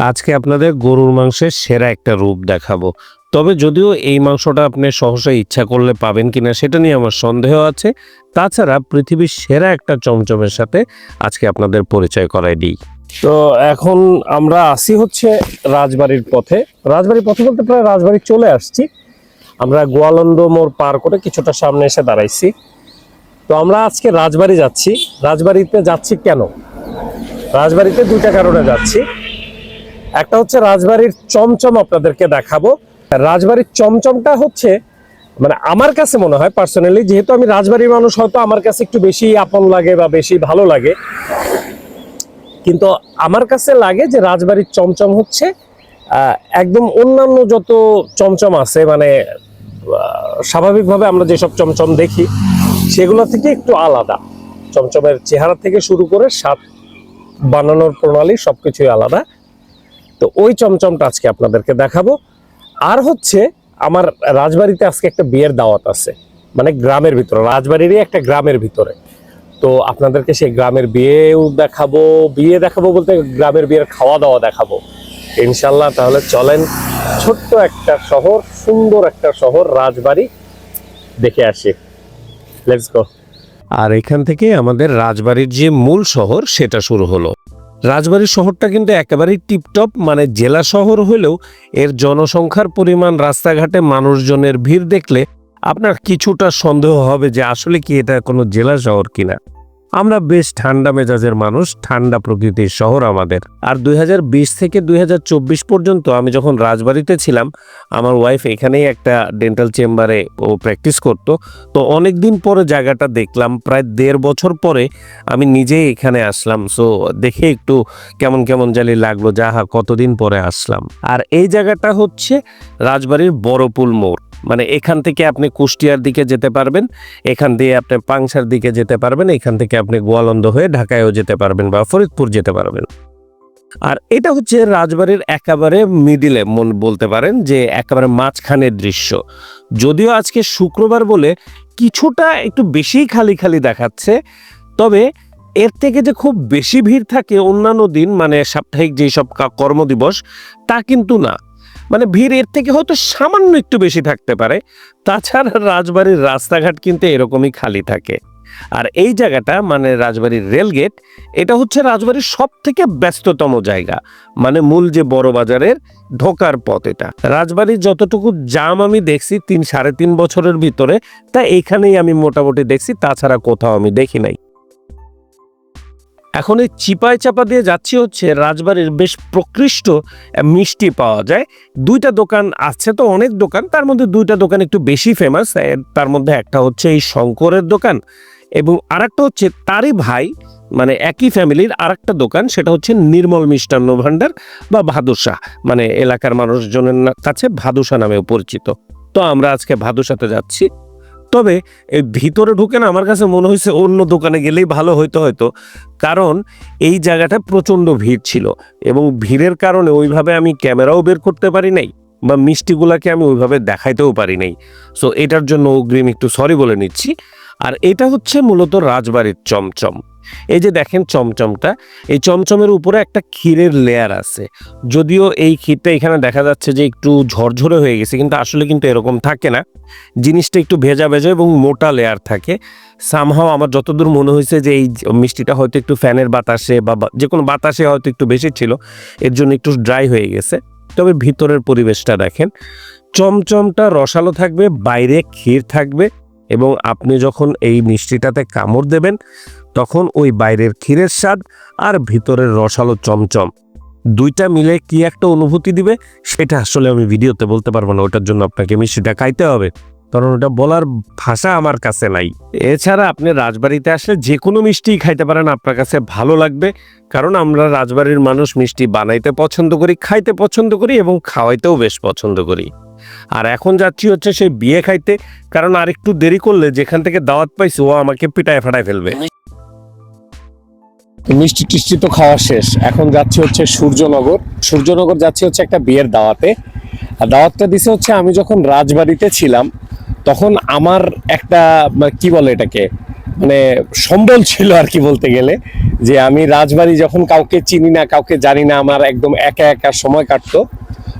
আজকে আপনাদের গরুর মাংসের সেরা একটা রূপ দেখাবো। তবে যদিও এই মাংসটা আপনি সহসা ইচ্ছা করলে পাবেন কিনা সেটা নিয়ে আমার সন্দেহ আছে, তাছাড়া পৃথিবীর সেরা একটা চমচমের সাথে আজকে আপনাদের পরিচয় করাই দিই। তো এখন আমরা আসি হচ্ছে রাজবাড়ির পথে। রাজবাড়ির পথে বলতে প্রায় রাজবাড়ি চলে আসছি। আমরা গোয়ালন্দ মোড় পার করে কিছুটা সামনে এসে দাঁড়াইছি। তো আমরা আজকে রাজবাড়ি যাচ্ছি। রাজবাড়িতে যাচ্ছি কেন? রাজবাড়িতে দুইটা কারণে যাচ্ছি। একটা হচ্ছে রাজবাড়ির চমচম আপনাদেরকে দেখাবো। রাজবাড়ির চমচমটা হচ্ছে মানে আমার কাছে মনে হয় পার্সোনালি যেহেতু আমি রাজবাড়ির মানুষ, হয়তো আমার কাছে একটু বেশি আপন লাগে বা বেশি ভালো লাগে। কিন্তু আমার কাছে লাগে যে রাজবাড়ির চমচম হচ্ছে একদম অন্যান্য যত চমচম আছে মানে স্বাভাবিকভাবে আমরা যেসব চমচম দেখি, সেগুলো থেকে একটু আলাদা। চমচমের চেহারা থেকে শুরু করে স্বাদ, বানানোর প্রণালী সবকিছুই আলাদা। তো ওই চমচমটা আজকে আপনাদেরকে দেখাবো। আর হচ্ছে, আমার রাজবাড়িতে আজকে একটা বিয়ের দাওয়াত আছে। মানে গ্রামের ভিতরে, রাজবাড়িরই একটা গ্রামের ভিতরে। তো আপনাদেরকে সেই গ্রামের বিয়েও দেখাবো, বিয়ে দেখাবো বলতে গ্রামের বিয়ের খাওয়া দাওয়া দেখাবো। ইনশাল্লাহ তাহলে চলেন, ছোট্ট একটা শহর, সুন্দর একটা শহর, রাজবাড়ি দেখে আসি। লেটস গো আর এখান থেকে আমাদের রাজবাড়ির যে মূল শহর, সেটা শুরু হলো। রাজবাড়ির শহরটা কিন্তু একেবারেই টিপটপ মানে জেলা শহর হলেও এর জনসংখ্যার পরিমাণ, রাস্তাঘাটে মানুষজনের ভিড় দেখলে আপনার কিছুটা সন্দেহ হবে যে আসলে কি এটা কোনো জেলা শহর কিনা। আমরা বেশ ঠান্ডা মেজাজের মানুষ, ঠান্ডা প্রকৃতির শহর আমাদের। আর দুই হাজার বিশ থেকে দুই হাজার চব্বিশ পর্যন্ত আমি যখন রাজবাড়িতে ছিলাম, আমার ওয়াইফ এখানেই একটা ডেন্টাল চেম্বারে ও প্র্যাকটিস করতো। তো অনেক দিন পরে জায়গাটা দেখলাম, প্রায় দেড় বছর পরে আমি নিজেই এখানে আসলাম। সো দেখে একটু কেমন কেমন জালি লাগল, যাহা কতদিন পরে আসলাম। আর এই জায়গাটা হচ্ছে রাজবাড়ির বড়পুল মোড়। মানে এখান থেকে আপনি কুষ্টিয়ার দিকে যেতে পারবেন, এখান দিয়ে আপনি পাংশার দিকে যেতে পারবেন, এখান থেকে আপনি গোয়ালন্দ হয়ে ঢাকায়ও যেতে পারবেন বা ফরিদপুর যেতে পারবেন। আর এটা হচ্ছে রাজবাড়ির একেবারে মিডিলে মন বলতে পারেন যে একেবারে মাঝখানের দৃশ্য। যদিও আজকে শুক্রবার বলে কিছুটা একটু বেশিই খালি খালি দেখাচ্ছে, তবে এর থেকে যে খুব বেশি ভিড় থাকে অন্যান্য দিন মানে সাপ্তাহিক যেই সব কর্মদিবস, তা কিন্তু না। মানে ভিড় এর থেকে হয়তো সামান্য একটু বেশি থাকতে পারে। তাছাড়া রাজবাড়ির রাস্তাঘাট কিন্তু এরকমই খালি থাকে। আর এই জায়গাটা মানে রাজবাড়ির রেলগেট এটা হচ্ছে রাজবাড়ির সব থেকে ব্যস্ততম জায়গা। মানে মূল যে বড় বাজারের ঢোকার পথ এটা। রাজবাড়ির যতটুকু জাম আমি দেখছি তিন সাড়ে তিন বছরের ভিতরে, তা এখানেই আমি মোটামুটি দেখছি, তাছাড়া কোথাও আমি দেখি নাই। এখন এই চিপায় চাপা দিয়ে যাচ্ছি হচ্ছে রাজবাড়ির বেশ প্রকৃষ্ট মিষ্টি পাওয়া যায়। দুইটা দোকান আছে তো, অনেক দোকান। তার মধ্যে দুইটা দোকান একটু বেশি ফেমাস তার মধ্যে একটা হচ্ছে এই শঙ্করের দোকান এবং আরেকটা হচ্ছে তারই ভাই মানে একই ফ্যামিলির আরেকটা দোকান, সেটা হচ্ছে নির্মল মিষ্টান্ন ভাণ্ডার বা ভাদুসা মানে এলাকার মানুষজনের কাছে ভাদুসা নামেও পরিচিত। তো আমরা আজকে ভাদুসাতে যাচ্ছি। তবে এই ভিতরে ঢুকে না আমার কাছে মনে হয়েছে অন্য দোকানে গেলেই ভালো হইতো হয়তো। কারণ এই জায়গাটা প্রচণ্ড ভিড় ছিল এবং ভিড়ের কারণে ওইভাবে আমি ক্যামেরাও বের করতে পারি নাই বা মিষ্টিগুলাকে আমি ওইভাবে দেখাইতেও পারি নাই। সো এটার জন্য অগ্রিম একটু সরি বলে নিচ্ছি। আর এটা হচ্ছে মূলত রাজবাড়ির চমচম। এই যে দেখেন চমচমটা, এই চমচমের উপরে একটা ক্ষীরের লেয়ার আছে। যদিও এই ক্ষীরটা এখানে দেখা যাচ্ছে যে একটু ঝরঝরে হয়ে গেছে, কিন্তু আসলে কিন্তু এরকম থাকে না। জিনিসটা একটু ভেজা ভেজা এবং মোটা লেয়ার থাকে। সামহাও আমার যতদূর মনে হয়েছে যে এই মিষ্টিটা হয়তো একটু ফ্যানের বাতাসে বা যে কোনো বাতাসে হয়তো একটু বেশি ছিল, এর জন্য একটু ড্রাই হয়ে গেছে। তবে ভিতরের পরিবেশটা দেখেন, চমচমটা রসালো থাকবে, বাইরে ক্ষীর থাকবে। এবং আপনি যখন এই মিষ্টিটাতে কামড় দেবেন, তখন ওই বাইরের ক্ষীরের স্বাদ আর ভিতরের রসালো চমচম, দুইটা মিলে কি একটা অনুভূতি দিবে, সেটা আসলে আমি ভিডিওতে বলতে পারব না, ওটার জন্য আপনাকে মিষ্টিটা খাইতে হবে। কারণ ওটা বলার ভাষা আমার কাছে নাই। এছাড়া আপনি রাজবাড়িতে আসলে যে কোনো মিষ্টিই খাইতে পারেন, আপনার কাছে ভালো লাগবে। কারণ আমরা রাজবাড়ির মানুষ মিষ্টি বানাইতে পছন্দ করি, খাইতে পছন্দ করি এবং খাওয়াইতেও বেশ পছন্দ করি। আর এখন যাচ্ছি হচ্ছে সেই বিয়ে খাইতে, কারণ আর একটু দেরি করলে যেখান থেকে দাওয়াত পাইছি, ও আমাকে পিটায় ফাটায় ফেলবে। মিষ্টি টিষ্টি তো খাওয়া শেষ। এখন যাচ্ছি হচ্ছে সূর্যনগর। সূর্যনগর যাচ্ছি হচ্ছে একটা বিয়ের দাওয়াতে। আর দাওয়াতটা দিছে হচ্ছে আমি যখন রাজবাড়িতে ছিলাম, তখন আমার একটা মানে কি বলে এটাকে মানে সম্বল ছিল আর কি বলতে গেলে, যে আমি রাজবাড়ি যখন কাউকে চিনি না, কাউকে জানি না, আমার একদম একা একা সময় কাটতো।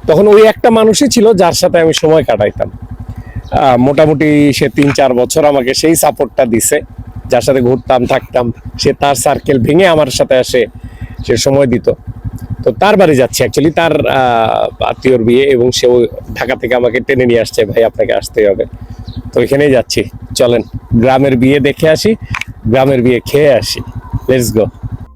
তখন ওই একটা মানুষই ছিল যার সাথে আমি সময় কাটাইতাম। মোটামুটি সে তিন চার বছর আমাকে সেই সাপোর্টটা দিছে। যার সাথে ঘুরতাম, থাকতাম, সে তার সার্কেল ভেঙে আমার সাথে আসে, সে সময় দিত। তো তার বাড়ি যাচ্ছে অ্যাকচুয়ালি তার আত্মীয়র বিয়ে এবং সেও ঢাকা থেকে আমাকে টেনে নিয়ে আসছে, ভাই, আপনাকে আসতেই হবে। তো এখানেই যাচ্ছি। চলেন, গ্রামের বিয়ে দেখে আসি, গ্রামের বিয়ে খেয়ে আসি। লেটস গো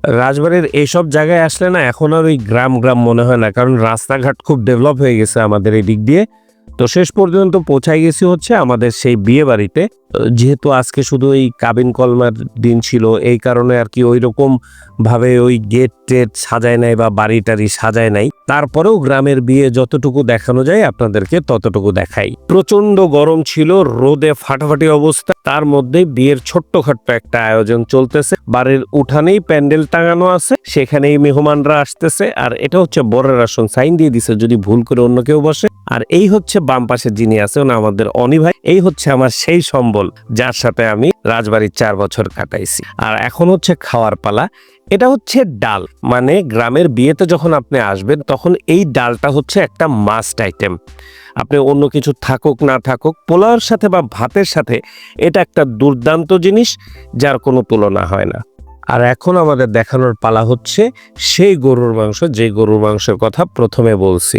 রাজবাড়ির এইসব জায়গায় আসলে না এখন আর ওই গ্রাম গ্রাম মনে হয় না। কারণ রাস্তাঘাট খুব ডেভেলপ হয়ে গেছে আমাদের এই দিক দিয়ে। তো শেষ পর্যন্ত পৌঁছাই গেছি হচ্ছে আমাদের সেই বিয়ে বাড়িতে। যেহেতু আজকে শুধু এই কাবিন কলমার দিন ছিল, এই কারণে আর কি ওই রকম ভাবে ওই গেট টেট সাজায় নাই বা বাড়ি টাড়ি সাজায় নাই। তারপরেও গ্রামের বিয়ে যতটুকু দেখানো যায় আপনাদেরকে ততটুকু দেখাই। প্রচণ্ড গরম ছিল, রোদে ফাটাফাটি অবস্থা। তার মধ্যে বিয়ের ছোট্টখাট্ট একটা আয়োজন চলতেছে। বাড়ির উঠানেই প্যান্ডেল টাঙানো আছে, সেখানেই মেহমানরা আসতেছে। আর এটা হচ্ছে বরের আসন, সাইন দিয়ে দিছে, যদি ভুল করে অন্য কেউ বসে। আর এই হচ্ছে বাম পাশে যিনি আছেন আমাদের অনি ভাই, এই হচ্ছে আমার সেই সম্বল যার সাথে আমি রাজবাড়ির চার বছর কাটাইছি। আর এখন হচ্ছে খাওয়ার পালা, এটা হচ্ছে ডাল। মানে গ্রামের বিয়েতে যখন আপনি আসবেন, তখন এই ডালটা হচ্ছে একটা মাস্ট আইটেম আপনি অন্য কিছু থাকুক, না থাকুক পোলাওর সাথে বা ভাতের সাথে এটা একটা দুর্দান্ত জিনিস, যার কোনো তুলনা হয় না। আর এখন আমাদের দেখানোর পালা হচ্ছে সেই গরুর মাংস, যে গরুর মাংসের কথা প্রথমে বলছি।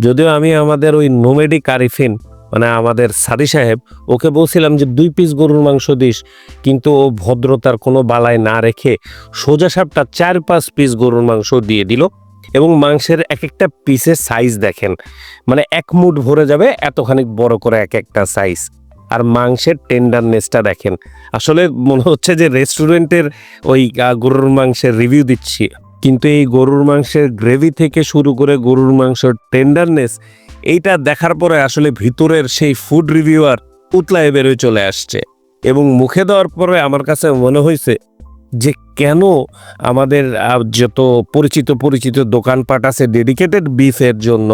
যদিও আমি আমাদের ওই নোমেডিক আরিফিন মানে আমাদের সাদি সাহেব, ওকে বলছিলাম যে দুই পিস গরুর মাংস দিস, কিন্তু ও ভদ্রতার কোনো বালায় না রেখে সোজা সাপটা চার পাঁচ পিস গরুর মাংস দিয়ে দিল এবং মাংসের এক একটা পিসের সাইজ দেখেন। মানে এক মুঠ ভরে যাবে, এতখানি বড় করে এক একটা সাইজ আর মাংসের টেন্ডারনেসটা দেখেন। আসলে মনে হচ্ছে যে রেস্টুরেন্টের ওই গরুর মাংসের রিভিউ দিচ্ছি। কিন্তু এই গরুর মাংসের গ্রেভি থেকে শুরু করে গরুর মাংসের টেন্ডারনেস এইটা দেখার পরে আসলে ভিতরের সেই ফুড রিভিউয়ার উতলায় বেরোয় চলে আসছে। এবং মুখে দেওয়ার পরে আমার কাছে মনে হয়েছে যে কেন আমাদের যত পরিচিত পরিচিত দোকানপাট আছে ডেডিকেটেড বিফের জন্য,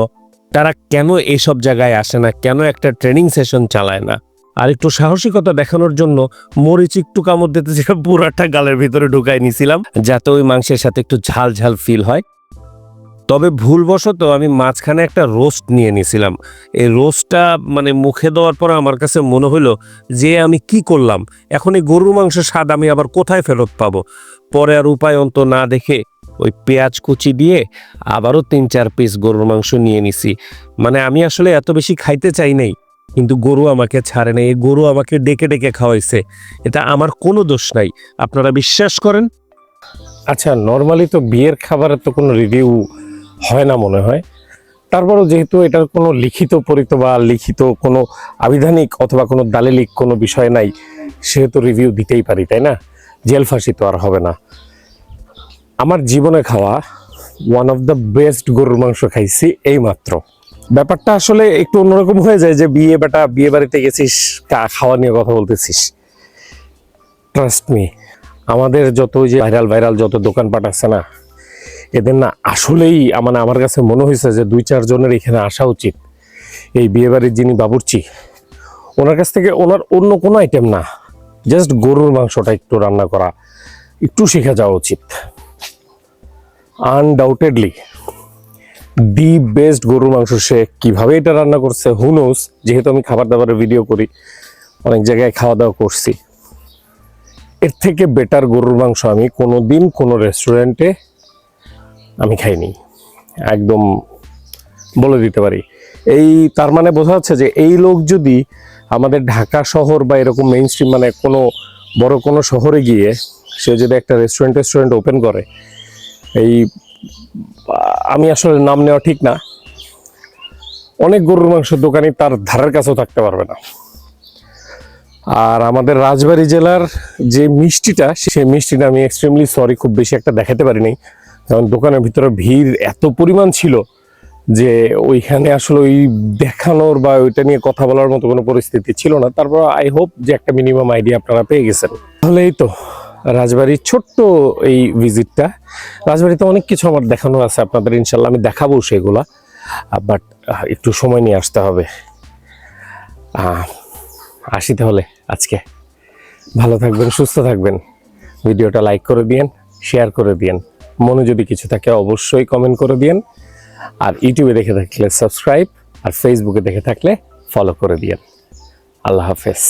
তারা কেন এইসব জায়গায় আসে না? কেন একটা ট্রেনিং সেশন চালায় না? আর একটু সাহসিকতা দেখানোর জন্য মরিচ একটু কামড় দিতে পুরাটা গালের ভিতরে ঢুকাই নিছিলাম, যাতে ওই মাংসের সাথে একটু ঝাল ঝাল ফিল হয়। তবে ভুলবশত আমি মাঝখানে একটা রোস্ট নিয়ে নিছিলাম। এই রোস্টটা মানে মুখে দেওয়ার পর আমার কাছে মনে হলো যে আমি কি করলাম? এখন এই গরুর মাংসের স্বাদ আমি আবার কোথায় ফেরত পাবো? পরে আর উপায় অন্ত না দেখে ওই পেঁয়াজ কুচি দিয়ে আবারও তিন চার পিস গরুর মাংস নিয়ে নিছি। মানে আমি আসলে এত বেশি খাইতে চাই নাই। কিন্তু গরু আমাকে ছাড়ে নাই, এই গরু আমাকে ডেকে ডেকে খাওয়াইছে। এটা আমার কোনো দোষ নাই। আপনারা বিশ্বাস করেন? আচ্ছা নর্মালি তো বিয়ের খাবারের তো কোনো রিভিউ হয় না মনে হয়। তারপরও যেহেতু এটার কোনো লিখিত পরিত বা লিখিত কোনো আবিধানিক অথবা কোনো দালিলিক কোনো বিষয় নাই, সেহেতু রিভিউ দিতেই পারি, তাই না? জেল ফাঁসি তো আর হবে না। আমার জীবনে খাওয়া ওয়ান অফ দ্য বেস্ট গরুর মাংস খাইছি এই মাত্র ব্যাপারটা আসলে একটু অন্যরকম হয়ে যায় যে বিয়ে বেটা, বিয়ে বাড়িতে গেছিস খাওয়া নিয়ে কথা বলতেছিস। ট্রাস্ট মি আমাদের যত যে ভাইরাল ভাইরাল যত দোকানপাট আছে না, এদের না আসলেই মানে আমার কাছে মনে হয়েছে যে দুই চারজনের এখানে আসা উচিত। এই বিয়েবাড়ির যিনি বাবুর্চি, ওনার কাছ থেকে ওনার অন্য কোনো আইটেম না জাস্ট গরুর মাংসটা একটু রান্না করা, একটু শেখা যাওয়া উচিত। আনডাউটেডলি দি বেস্ট গরুর মাংস সে কীভাবে এটা রান্না করছে হুনোস যেহেতু আমি খাবার দাবারের ভিডিও করি, অনেক জায়গায় খাওয়া দাওয়া করছি। এর থেকে বেটার গরুর মাংস আমি কোনো দিন কোনো রেস্টুরেন্টে আমি খাইনি। একদম বলে দিতে পারি। এই, তার মানে বোঝা যাচ্ছে যে এই লোক যদি আমাদের ঢাকা শহর বা এরকম মেইন স্ট্রিম মানে কোনো বড় কোনো শহরে গিয়ে সে যদি একটা রেস্টুরেন্ট রেস্টুরেন্ট ওপেন করে, এই আমি আসলে নাম নেওয়া ঠিক না। অনেক গরুর মাংসের দোকানই তার ধারের কাছেও থাকতে পারবে না। আর আমাদের রাজবাড়ী জেলার যে মিষ্টিটা, সেই মিষ্টিটা আমি এক্সট্রিমলি সরি খুব বেশি একটা দেখাতে পারিনি। কারণ দোকানের ভিতরে ভিড় এত পরিমাণ ছিল যে ওইখানে আসলে ওই দেখানোর বা ওইটা নিয়ে কথা বলার মতো কোনো পরিস্থিতি ছিল না। তারপর আই হোপ যে একটা মিনিমাম আইডিয়া আপনারা পেয়ে গেছেন। তাহলে এই তো রাজবাড়ির ছোট্ট এই ভিজিটটা রাজবাড়িতে অনেক কিছু আমার দেখানো আছে আপনাদের ইনশাল্লাহ আমি দেখাবো সেগুলা। বাট একটু সময় নিয়ে আসতে হবে। আসি তাহলে আজকে। ভালো থাকবেন, সুস্থ থাকবেন। ভিডিওটা লাইক করে দিয়েন শেয়ার করে দিয়েন। মনে যদি কিছু থাকে অবশ্যই কমেন্ট করে দিয়েন। আর ইউটিউবে দেখে থাকলে সাবস্ক্রাইব আর ফেসবুকে দেখে থাকলে ফলো করে দিয়েন। আল্লাহ হাফেজ।